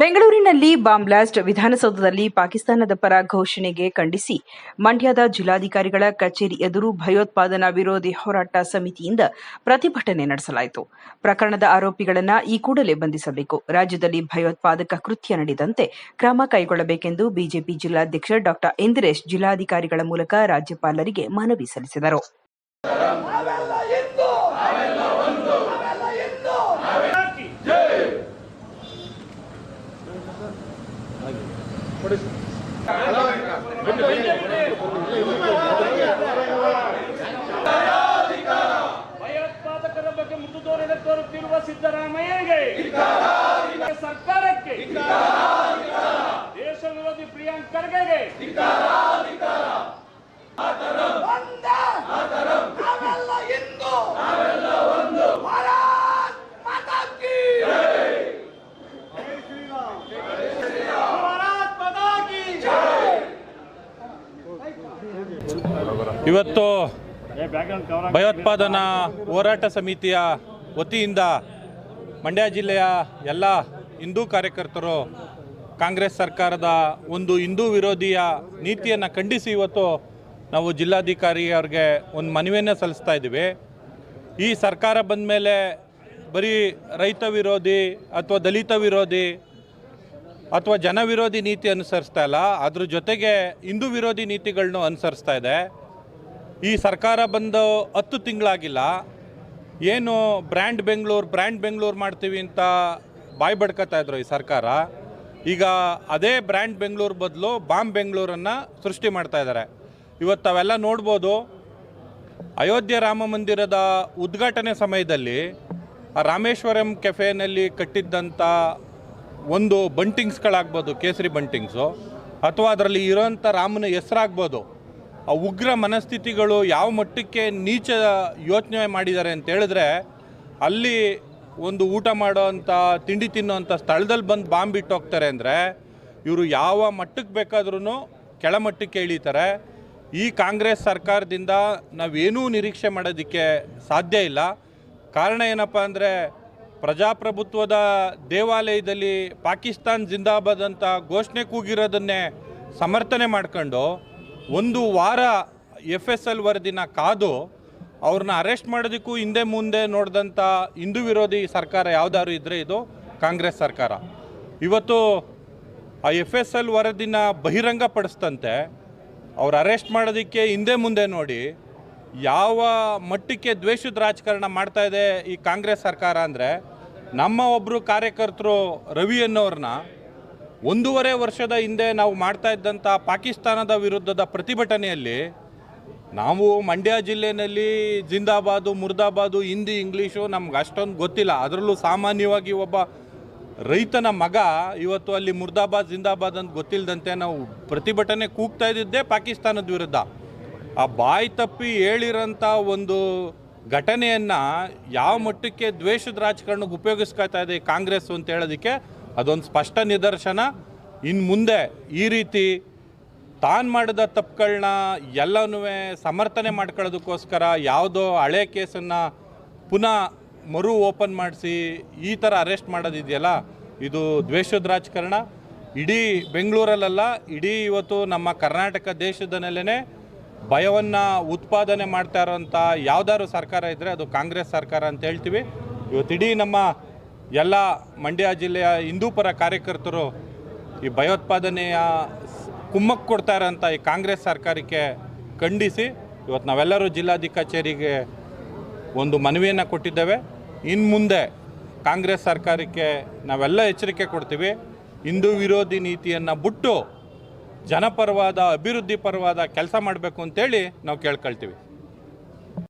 ಬೆಂಗಳೂರಿನಲ್ಲಿ bomb blast ವಿಧಾನಸೌಧದಲ್ಲಿ ಪಾಕಿಸ್ತಾನದ ಪರ ಘೋಷಣೆಗೆ ಖಂಡಿಸಿ. ಮಂಡ್ಯದ ಜಿಲ್ಲಾಧಿಕಾರಿಗಳ ಕಚೇರಿ ಎದುರು ಭಯೋತ್ಪಾದನಾ ವಿರೋಧಿ ಹೋರಾಟ ಸಮಿತಿಯಿಂದ ಪ್ರತಿಭಟನೆ ನಡೆಸಲಾಯಿತು. ಪ್ರಕರಣದ ಆರೋಪಿಗಳನ್ನು ಈ ಕೂಡಲೇ ಬಂಧಿಸಬೇಕು. ರಾಜ್ಯದಲ್ಲಿ ಭಯೋತ್ಪಾದಕ ಕೃತ್ಯ ನಡೆದಂತೆ ಕ್ರಮ ಕೈಗೊಳ್ಳಬೇಕೆಂದು ಬಿಜೆಪಿ ಜಿಲ್ಲಾಧ್ಯಕ್ಷ ಡಾ. ಇಂದಿರೇಶ್ ಜಿಲ್ಲಾಧಿಕಾರಿಗಳ ಮೂಲಕ ರಾಜ್ಯಪಾಲರಿಗೆ ಮನವಿ ಸಲ್ಲಿಸಿದರು. ಭಯೋತ್ಪಾದಕರ ಬಗ್ಗೆ ಮುದ್ದು ಧೋರಣೆ ತೋರುತ್ತಿರುವ ಸಿದ್ದರಾಮಯ್ಯಗೆ ಸರ್ಕಾರಕ್ಕೆ ದೇಶ ವಿರೋಧಿ ಪ್ರಿಯಾಂಕ್ ಖರ್ಗೆಗೆ ನಾವೆಲ್ಲ ಹಿಂದೂ ನಾವೆಲ್ಲ ಒಂದು ಭಾರತ್ ಮಾತಾ ಕಿ ಭಾರತ್ ಮಾತಾ ಕಿ ಇವತ್ತು ಭಯೋತ್ಪಾದನಾ ಹೋರಾಟ ಸಮಿತಿಯ ವತಿಯಿಂದ ಮಂಡ್ಯ ಜಿಲ್ಲೆಯ ಎಲ್ಲ ಹಿಂದೂ ಕಾರ್ಯಕರ್ತರು ಕಾಂಗ್ರೆಸ್ ಸರ್ಕಾರದ ಒಂದು ಹಿಂದೂ ವಿರೋಧಿಯ ನೀತಿಯನ್ನು ಖಂಡಿಸಿ ಇವತ್ತು ನಾವು ಜಿಲ್ಲಾಧಿಕಾರಿ ಅವ್ರಿಗೆ ಒಂದು ಮನವಿಯನ್ನು ಸಲ್ಲಿಸ್ತಾ ಇದ್ದೀವಿ. ಈ ಸರ್ಕಾರ ಬಂದ ಮೇಲೆ ಬರೀ ರೈತ ವಿರೋಧಿ ಅಥವಾ ದಲಿತ ವಿರೋಧಿ ಅಥವಾ ಜನ ವಿರೋಧಿ ನೀತಿ ಅನುಸರಿಸ್ತಾ ಇಲ್ಲ ಅದ್ರ ಜೊತೆಗೆ ಹಿಂದೂ ವಿರೋಧಿ ನೀತಿಗಳನ್ನೂ ಅನುಸರಿಸ್ತಾ ಇದೆ. ಈ ಸರ್ಕಾರ ಬಂದು ಹತ್ತು ತಿಂಗಳಾಗಿಲ್ಲ. ಏನು ಬ್ರ್ಯಾಂಡ್ ಬೆಂಗಳೂರು ಬ್ರ್ಯಾಂಡ್ ಬೆಂಗಳೂರು ಮಾಡ್ತೀವಿ ಅಂತ ಬಾಯ್ ಬಡ್ಕೊತಾ ಇದ್ರು ಈ ಸರ್ಕಾರ. ಈಗ ಅದೇ ಬ್ರ್ಯಾಂಡ್ ಬೆಂಗಳೂರು ಬದಲು ಬಾಂಬ್ ಬೆಂಗಳೂರನ್ನು ಸೃಷ್ಟಿ ಮಾಡ್ತಾ ಇದ್ದಾರೆ ಇವತ್ತು ಅವೆಲ್ಲ ನೋಡ್ಬೋದು. ಅಯೋಧ್ಯೆ ರಾಮ ಮಂದಿರದ ಉದ್ಘಾಟನೆ ಸಮಯದಲ್ಲಿ ರಾಮೇಶ್ವರಂ ಕೆಫೆನಲ್ಲಿ ಕಟ್ಟಿದ್ದಂಥ ಒಂದು ಬಂಟಿಂಗ್ಸ್ಗಳಾಗ್ಬೋದು ಕೇಸರಿ ಬಂಟಿಂಗ್ಸು ಅಥವಾ ಅದರಲ್ಲಿ ಇರೋಂಥ ರಾಮನ ಹೆಸರಾಗ್ಬೋದು. ಉಗ್ರ ಮನಸ್ಥಿತಿಗಳು ಯಾವ ಮಟ್ಟಕ್ಕೆ ನೀಚ ಯೋಚನೆ ಮಾಡಿದ್ದಾರೆ ಅಂತ ಹೇಳಿದ್ರೆ, ಅಲ್ಲಿ ಒಂದು ಊಟ ಮಾಡೋವಂಥ ತಿಂಡಿ ತಿನ್ನುವಂಥ ಸ್ಥಳದಲ್ಲಿ ಬಂದು ಬಾಂಬ್ ಇಟ್ಟು ಹೋಗ್ತಾರೆ ಅಂದರೆ, ಇವರು ಯಾವ ಮಟ್ಟಕ್ಕೆ ಬೇಕಾದ್ರೂ ಕೆಳಮಟ್ಟಕ್ಕೆ ಇಳಿತಾರೆ. ಈ ಕಾಂಗ್ರೆಸ್ ಸರ್ಕಾರದಿಂದ ನಾವೇನೂ ನಿರೀಕ್ಷೆ ಮಾಡೋದಕ್ಕೆ ಸಾಧ್ಯ ಇಲ್ಲ. ಕಾರಣ ಏನಪ್ಪ ಅಂದರೆ, ಪ್ರಜಾಪ್ರಭುತ್ವದ ದೇವಾಲಯದಲ್ಲಿ ಪಾಕಿಸ್ತಾನ್ ಜಿಂದಾಬಾದ್ ಅಂತ ಘೋಷಣೆ ಕೂಗಿರೋದನ್ನೇ ಸಮರ್ಥನೆ ಮಾಡ್ಕೊಂಡು ಒಂದು ವಾರ ಎಫ್ ಎಸ್ ಎಲ್ ವರದಿನ ಕಾದು ಅವ್ರನ್ನ ಅರೆಸ್ಟ್ ಮಾಡೋದಕ್ಕೂ ಹಿಂದೆ ಮುಂದೆ ನೋಡಿದಂಥ ಹಿಂದೂ ವಿರೋಧಿ ಸರ್ಕಾರ ಯಾವುದಾದ್ರು ಇದ್ದರೆ ಇದು ಕಾಂಗ್ರೆಸ್ ಸರ್ಕಾರ. ಇವತ್ತು ಆ ಎಫ್ ಎಸ್ ಎಲ್ ವರದಿನ ಬಹಿರಂಗಪಡಿಸ್ತಂತೆ ಅವ್ರು ಅರೆಸ್ಟ್ ಮಾಡೋದಕ್ಕೆ ಹಿಂದೆ ಮುಂದೆ ನೋಡಿ ಯಾವ ಮಟ್ಟಕ್ಕೆ ದ್ವೇಷದ ರಾಜಕಾರಣ ಮಾಡ್ತಾ ಇದೆ ಈ ಕಾಂಗ್ರೆಸ್ ಸರ್ಕಾರ ಅಂದರೆ ನಮ್ಮ ಒಬ್ಬರು ಕಾರ್ಯಕರ್ತರು ರವಿ ಅನ್ನೋರನ್ನ ಒಂದೂವರೆ ವರ್ಷದ ಹಿಂದೆ ನಾವು ಮಾಡ್ತಾ ಇದ್ದಂಥ ಪಾಕಿಸ್ತಾನದ ವಿರುದ್ಧದ ಪ್ರತಿಭಟನೆಯಲ್ಲಿ ನಾವು ಮಂಡ್ಯ ಜಿಲ್ಲೆಯಲ್ಲಿ ಜಿಂದಾಬಾದು, ಮುರ್ದಾಬಾದು, ಹಿಂದಿ, ಇಂಗ್ಲೀಷು ನಮ್ಗೆ ಅಷ್ಟೊಂದು ಗೊತ್ತಿಲ್ಲ. ಅದರಲ್ಲೂ ಸಾಮಾನ್ಯವಾಗಿ ಒಬ್ಬ ರೈತನ ಮಗ ಇವತ್ತು ಅಲ್ಲಿ ಮುರ್ದಾಬಾದ್, ಜಿಂದಾಬಾದ್ ಅಂತ ಗೊತ್ತಿಲ್ಲದಂತೆ ನಾವು ಪ್ರತಿಭಟನೆ ಕೂಗ್ತಾ ಇದ್ದಿದ್ದೇ ಪಾಕಿಸ್ತಾನದ ವಿರುದ್ಧ. ಆ ಬಾಯಿ ತಪ್ಪಿ ಹೇಳಿರೋಂಥ ಒಂದು ಘಟನೆಯನ್ನು ಯಾವ ಮಟ್ಟಕ್ಕೆ ದ್ವೇಷದ ರಾಜಕಾರಣಕ್ಕೆ ಉಪಯೋಗಿಸ್ಕೊಳ್ತಾ ಇದೆ ಕಾಂಗ್ರೆಸ್ ಅಂತ ಹೇಳೋದಕ್ಕೆ ಅದೊಂದು ಸ್ಪಷ್ಟ ನಿದರ್ಶನ. ಇನ್ನು ಮುಂದೆ ಈ ರೀತಿ ತಾನು ಮಾಡಿದ ತಪ್ಪುಗಳನ್ನ ಎಲ್ಲನೂ ಸಮರ್ಥನೆ ಮಾಡ್ಕೊಳ್ಳೋದಕ್ಕೋಸ್ಕರ ಯಾವುದೋ ಹಳೆ ಕೇಸನ್ನು ಪುನಃ ಮರು ಓಪನ್ ಮಾಡಿಸಿ ಈ ಥರ ಅರೆಸ್ಟ್ ಮಾಡೋದಿದೆಯಲ್ಲ, ಇದು ದ್ವೇಷದ ರಾಜಕಾರಣ. ಇಡೀ ಬೆಂಗಳೂರಲ್ಲೆಲ್ಲ, ಇಡೀ ಇವತ್ತು ನಮ್ಮ ಕರ್ನಾಟಕ ದೇಶದ ನೆಲೆನೇ ಭಯವನ್ನು ಉತ್ಪಾದನೆ ಮಾಡ್ತಾ ಇರೋಂಥ ಯಾವ್ದಾದ್ರು ಸರ್ಕಾರ ಇದ್ದರೆ ಅದು ಕಾಂಗ್ರೆಸ್ ಸರ್ಕಾರ ಅಂತ ಹೇಳ್ತೀವಿ. ಇವತ್ತು ಇಡೀ ನಮ್ಮ ಎಲ್ಲ ಮಂಡ್ಯ ಜಿಲ್ಲೆಯ ಹಿಂದೂಪರ ಕಾರ್ಯಕರ್ತರು ಈ ಭಯೋತ್ಪಾದನೆಯ ಕುಮ್ಮಕ್ಕೆ ಕೊಡ್ತಾ ಇರೋಂಥ ಈ ಕಾಂಗ್ರೆಸ್ ಸರ್ಕಾರಕ್ಕೆ ಖಂಡಿಸಿ ಇವತ್ತು ನಾವೆಲ್ಲರೂ ಜಿಲ್ಲಾಧಿಕಾರಿ ಕಚೇರಿಗೆ ಒಂದು ಮನವಿಯನ್ನು ಕೊಟ್ಟಿದ್ದೇವೆ. ಇನ್ನು ಮುಂದೆ ಕಾಂಗ್ರೆಸ್ ಸರ್ಕಾರಕ್ಕೆ ನಾವೆಲ್ಲ ಎಚ್ಚರಿಕೆ ಕೊಡ್ತೀವಿ. ಹಿಂದೂ ವಿರೋಧಿ ನೀತಿಯನ್ನು ಬಿಟ್ಟು ಜನಪರವಾದ, ಅಭಿವೃದ್ಧಿ ಪರವಾದ ಕೆಲಸ ಮಾಡಬೇಕು ಅಂತೇಳಿ ನಾವು ಕೇಳ್ಕೊಳ್ತೀವಿ.